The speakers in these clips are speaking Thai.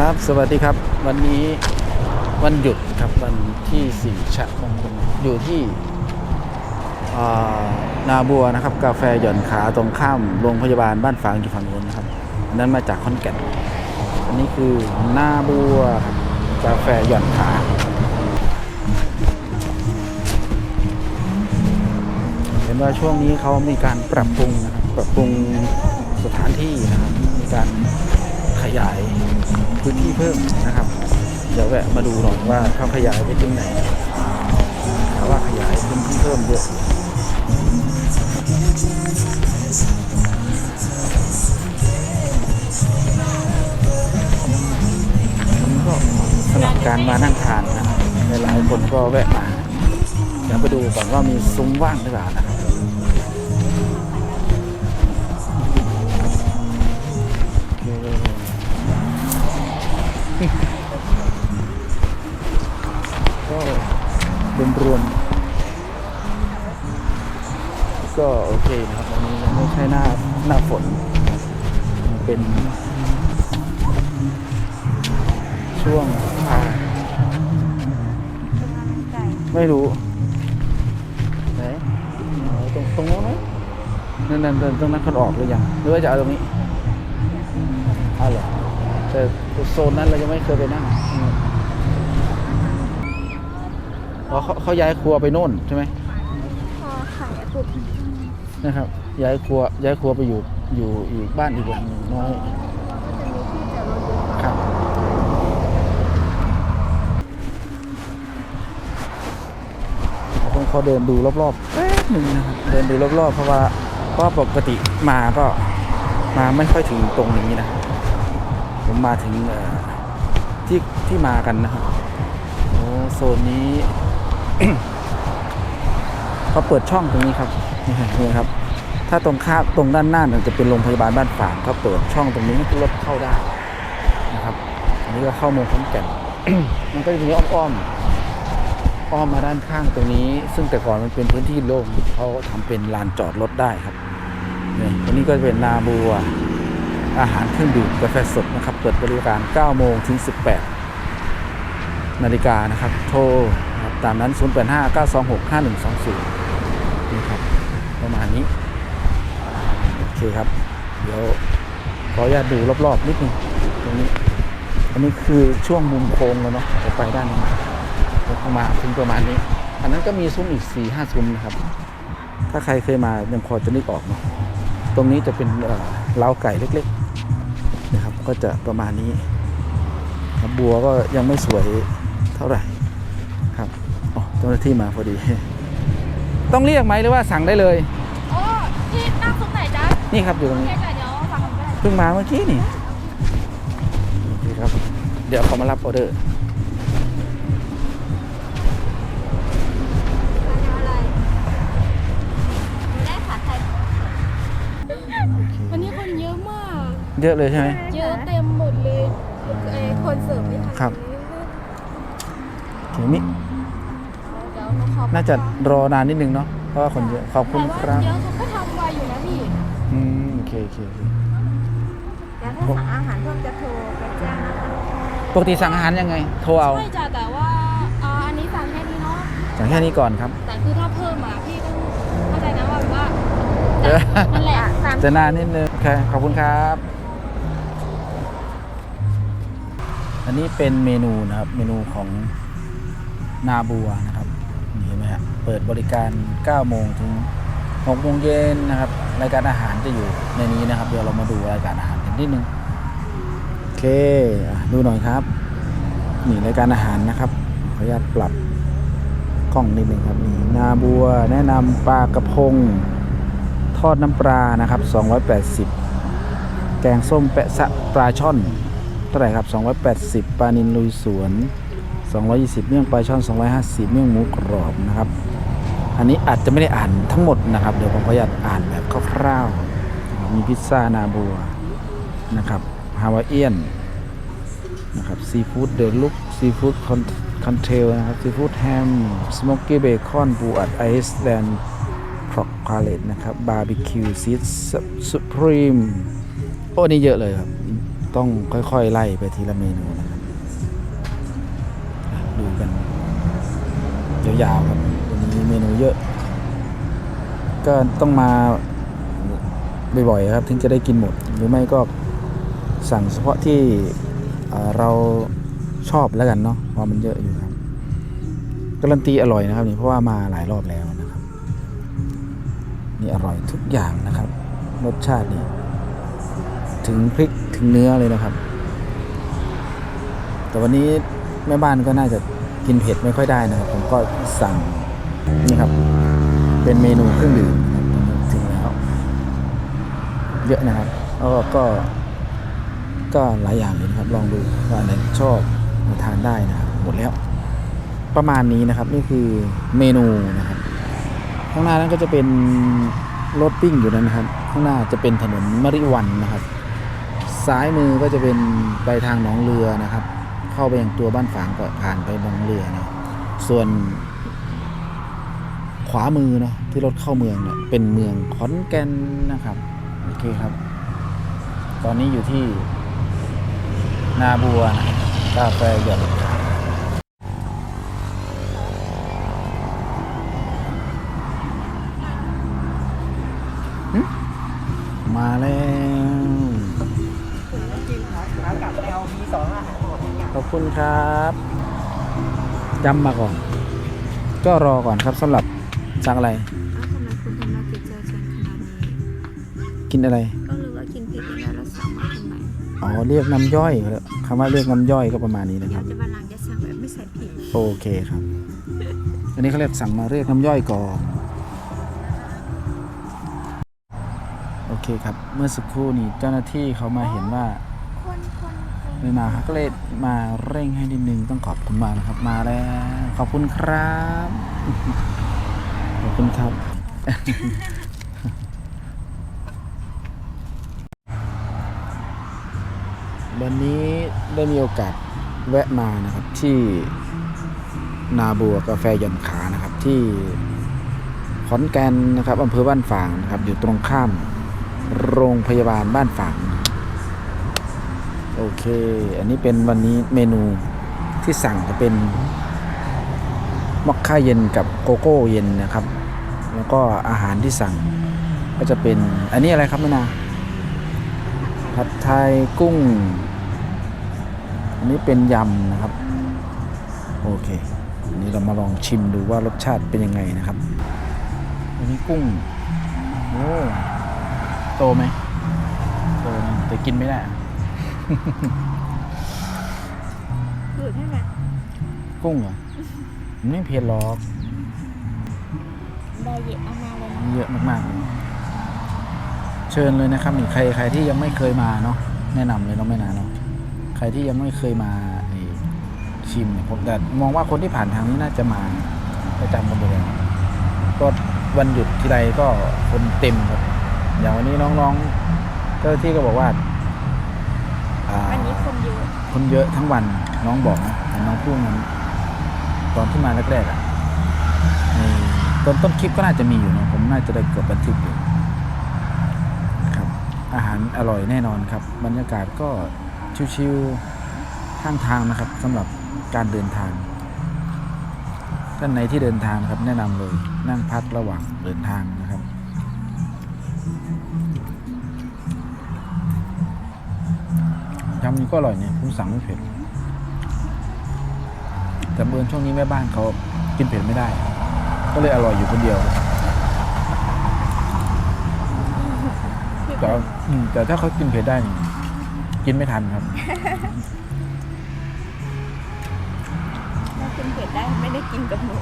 ครับสวัสดีครับวันนี้วันหยุดครับวันที่สี่ฉะมงคลอยู่ที่นาบัวนะครับ กาแฟหย่อนขาตรงข้ามโรงพยาบาลบ้านฝางอยู่ฝั่งนู้นนะครับอันนั้นมาจากขอนแก่นอันนี้คือนาบัวกาแฟหย่อนขาเห็นว่าช่วงนี้เขามีการปรับปรุงนะครับปรับปรุงสถานที่นะครับมีการขยาย พื้นที่เพิ่มนะครับ เดี๋ยวแวะมาดูหน่อยว่าเขาขยายไปถึงไหนถามว่าขยายพื้นที่เพิ่มเยอะมันก็สำหรับการมานั่งทานนะหลายๆคนก็แวะมาเดี๋ยวไปดูก่อนว่ามีซุ้มว่างหรือเปล่านะครับ ก็รวมๆก็โอเคนะครับอันนี้ยังไม่ใช่หน้าหน้าฝน เป็น ช่วงไม่รู้ไหนตรงตรงโน้นไหมนั่นนั่นตรงนั้นเขาออกหรือยังหรือว่าจะเอาตรงนี้เอาเหรอ แต่โซนนั้นเรายังไม่เคยไปนั่งอืมอ๋อเขาเขาย้ายครัวไปโน่นใช่ไหมพอขายปุ๊บนะครับ ย้ายครัวย้ายครัวไปอยู่อยู่อีกบ้านอีกหลังหนึ่งน้อยก็จะมีที่จอดรถเยอะครับผมขอเดินดูรอบๆแป๊บหนึ่งนะครับเดินดูรอบๆเพราะว่าเพราะปกติมาก็มาไม่ค่อยถึงตรงนี้นะ ผมมาถึงที่ที่มากันนะครับโอ้โซนนี้เขาเปิดช่องตรงนี้ครับนี่ครับ ถ้าตรงข้ามตรงด้านหน้าเนี่ยจะเป็นโรงพยาบาลบ้านฝางเขาเปิดช่องตรงนี้ให้รถเข้าได้นะครับอันนี้ก็เข้าเมืองขอนแก่นมันก็จะมีอ้อมๆอ้อมมาด้านข้างตรงนี้ ซึ่งแต่ก่อนมันเป็นพื้นที่โล่งเขาทำเป็นลานจอดรถได้ครับนี่ตรงนี้ก็เป็นนาบัว อาหารเครื่องดื่มกาแฟสดนะครับ เปิดบริการ 9 โมงถึง 18 นาฬิกานะครับ โทรตามนั้น 0 8 5 9 2 6 5 1 2 0 นี่ครับ ประมาณนี้ โอเคครับ เดี๋ยวขออนุญาตดูรอบๆ นิดนึงตรงนี้ อันนี้คือช่วงมุมโค้งแล้วเนาะจะไปด้านนี้เข้ามาถึงประมาณนี้ อันนั้นก็มีซุ้มอีก4ี่ห้าซุ้มนะครับ ถ้าใครเคยมายังพอจะนึกออกเนาะตรงนี้จะเป็นเอ่อเล้าไก่เล็ก ๆ นะครับ ก็จะประมาณนี้ครับบัวก็ยังไม่สวยเท่าไหร่ครับอ๋อเจ้าหน้าที่มาพอดี ต้องเรียกไหมหรือว่าสั่งได้เลย โอ้ที่นั่งซุ้มไหนจ๊ะนี่ครับอยู่ตรงโอนี้เคจ้ะเดี๋ยวฟังกันได้ เพิ่งมาเมื่อกี้นี่โอเคครับ เดี๋ยวเขามารับออเดอร์อะไร เยอะเลยใช่ไหมเยอะเต็มหมดเลยไอ้คนเสิร์ฟไม่ทันครับโอเคนี่เดี๋ยวหนูขอน่าจะรอนานนิดนึงเนาะเพราะว่าคนเยอะขอบคุณคแต่รัว่าบเยอะเขาก็ทำไวอยู่นะพี่อืมโอเคโอเคโอเคแล้วถ้าสั่งอาหารเพิ่มจะโทรไปแจ้งนะคะปกติสั่งอาหารยังไง โทรเอาใช่จ้ะแต่ว่าอ่าอันนี้สั่งแค่นี้เนาะสั่งแค่นี้ก่อนครับ แต่คือถ้าเพิ่มอะพี่ต้องเข้าใจนะว่าแบบว่าเออนั่นแหละตามจะนานนิดนึงโอเคขอบคุณครับ อันนี้เป็นเมนูนะครับเมนูของนาบัวนะครับนี่เห็นไหมฮะเปิดบริการ 9 โมงถึง 6 โมงเย็นนะครับรายการอาหารจะอยู่ในนี้นะครับ เดี๋ยวเรามาดูรายการอาหารกันนิดนึงโอเคดูหน่อยครับ นี่รายการอาหารนะครับขออนุญาตปรับกล้องนิดนึงครับนี่นาบัวแนะนำปลากระพงทอดน้ำปลานะครับ 280 แกงส้มแปะสะปลาช่อน ท่าไหร่ครับ 280 ปลานินลุยสวน 220 เมี่ยงปลาช่อน 250 เมี่ยงหมูกรอบนะครับ อันนี้อาจจะไม่ได้อ่านทั้งหมดนะครับ เดี๋ยวผมขออนุญาตอ่านแบบคร่าวๆ มีพิซซ่านาบัวนะครับ ฮาวายเอียนนะครับ ซีฟู้ดเดลุกซีฟู้ดคอนเทลนะครับ ซีฟู้ดแฮม สโมกกี้เบคอนปูอัดไอซ์แลนด์ครอกพาเลตนะครับ บาร์บีคิวซีสสุพรีมโอ้นี่เยอะเลยครับ ต้องค่อยๆ ไล่ไปทีละเมนูนะครับดูกันยาวๆครับวันนี้เมนูเยอะ ก็ต้องมาบ่อยๆครับถึงจะได้กินหมด หรือไม่ก็สั่งเฉพาะที่เอ่อเราชอบแล้วกันเนาะเพราะมันเยอะอยู่ครับการันตีอร่อยนะครับนี่เพราะว่ามาหลายรอบแล้วนะครับ นี่อร่อยทุกอย่างนะครับ รสชาตินี่ถึงพริก ถึงเนื้อเลยนะครับ แต่วันนี้แม่บ้านก็น่าจะกินเผ็ดไม่ค่อยได้นะครับ ผมก็สั่งนี่ครับ เป็นเมนูเครื่องดื่มนะครับถึงแล้วเยอะนะครับแล้วก็ ก็หลายอย่างเลยนะครับ ลองดูว่าไหนชอบมาทานได้นะครับหมดแล้ว ประมาณนี้นะครับ นี่คือเมนูนะครับ ข้างหน้านั้นก็จะเป็นรถปิ้งอยู่นั้นนะครับ ข้างหน้าจะเป็นถนนมริวันนะครับ ซ้ายมือก็จะเป็นไปทางหนองเรือนะครับ เข้าไปยังตัวบ้านฝางก็ผ่านไปหนองเรือนะส่วนขวามือเนาะที่รถเข้าเมืองเนี่ยเป็นเมืองขอนแก่นนะครับโอเคครับ ตอนนี้อยู่ที่นาบัวนะกาแฟหยด คุณครับจำมาก่อน ก็รอก่อนครับสำหรับสั่งอะไรอ้าวทำไมคุณทำหน้าจิตใจฉันขนาดนี้ กินอะไร ก็รู้ว่ากินเผ็ดแล้วแล้วสั่งมาทำไมอ๋อเรียกน้ำย่อยครับคำว่าเรียกน้ำย่อยก็ประมาณนี้นะอคยารักบจะมาหลังจะสั่งแบบไม่ใส่พริกโอเคครับ อันนี้เขาเรียกสั่งมาเรียกน้ำย่อยก่อน โอเคครับ เมื่อสักครู่นี้เจ้าหน้าที่เขามาเห็นว่า คนคนคน ไม่มาก็เลยมาเร่งให้นิดนึงต้องขอบคุณมากนะครับ มาแล้ว ขอบคุณครับ ขอบคุณครับ วันนี้ได้มีโอกาสแวะมานะครับที่นาบัวกาแฟยันขานะครับที่ขอนแก่นนะครับอำเภอบ้านฝางนะครับ อยู่ตรงข้ามโรงพยาบาลบ้านฝาง โอเค อันนี้เป็นวันนี้เมนูที่สั่งจะเป็นมอคค่าเย็นกับโกโก้เย็นนะครับ แล้วก็อาหารที่สั่ง ก็จะเป็นอันนี้อะไรครับแม่นาผัดไทยกุ้ง อันนี้เป็นยำนะครับ โอเคอันนี้เรามาลองชิมดูว่ารสชาติเป็นยังไงนะครับ อันนี้กุ้งโอ้โตไหมโตแต่กินไม่ได้ อะคือใช่ไหมกุ้งเหรอมันไม่เผ็ดหรอกไดเย็ดเอามาเลยนะเยอะมากๆเลยเชิญเลยนะครับนี่ใครใครที่ยังไม่เคยมาเนาะแนะนำเลยเนาะไม่นานเนาะใครที่ยังไม่เคยมาไอ้ชิมเนี่ยผมแต่มองว่าคนที่ผ่านทางนี้น่าจะมาประจำกันไปแล้วก็วันหยุดทีไรก็คนเต็มครับอย่างวันนี้น้องๆเจ้าหน้าที่ก็บอกว่า อ่าวันนี้คนเยอะคนเยอะทั้งวันน้องบอกนะแต่น้องพูดนั้นตอนที่มาแรกๆอะในต้นต้นคลิปก็น่าจะมีอยู่นะผมน่าจะได้กดบันทึกอยู่ครับ อาหารอร่อยแน่นอนครับ บรรยากาศก็ชิวๆข้างทางนะครับสำหรับการเดินทางท่านไหนที่เดินทางนะครับแนะนำเลยนั่งพักระหว่างเดินทางนะำนี้ก็อร่อยเนี่ยผมสั่งไม่เผ็ด แต่เบือนช่วงนี้แม่บ้านเขากินเผ็ดไม่ได้ ก็เลยอร่อยอยู่คนเดียว แต่แต่ถ้าเขากินเผ็ดได้นี่กินไม่ทันครับถ้ากินเผ็ดได้ไม่ได้กินกับหนู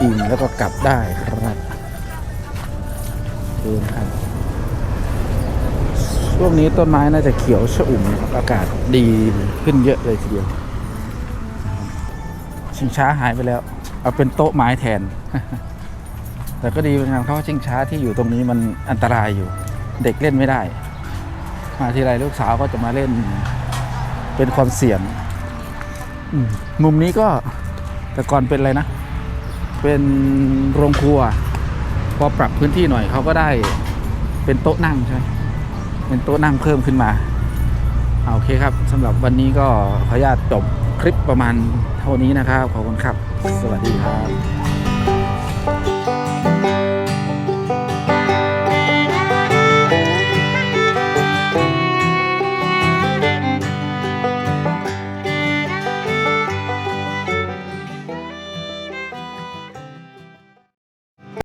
อิ่มแล้วก็กลับได้ครับดูนะครับช่วงนี้ต้นไม้น่าจะเขียวชอุ่มครับอากาศดีขึ้นเยอะเลยทีเดียวชิงช้าหายไปแล้ว เอาเป็นโต๊ะไม้แทน แต่ก็ดีเหมือนกันเพราะชิงช้าที่อยู่ตรงนี้มันอันตรายอยู่ เด็กเล่นไม่ได้ มาทีไรลูกสาวก็จะมาเล่น เป็นความเสี่ยงมมุมนี้ก็แต่ก่อนเป็นอะไรนะ เป็นโรงครัว พอปรับพื้นที่หน่อยเขาก็ได้เป็นโต๊ะนั่งใช่ไหมเป็นโต๊ะนั่งเพิ่มขึ้นมาเอาโอเคครับสำหรับวันนี้ก็ขออนุญาตจบคลิปประมาณเท่านี้นะครับ ขอบคุณครับ สวัสดีครับ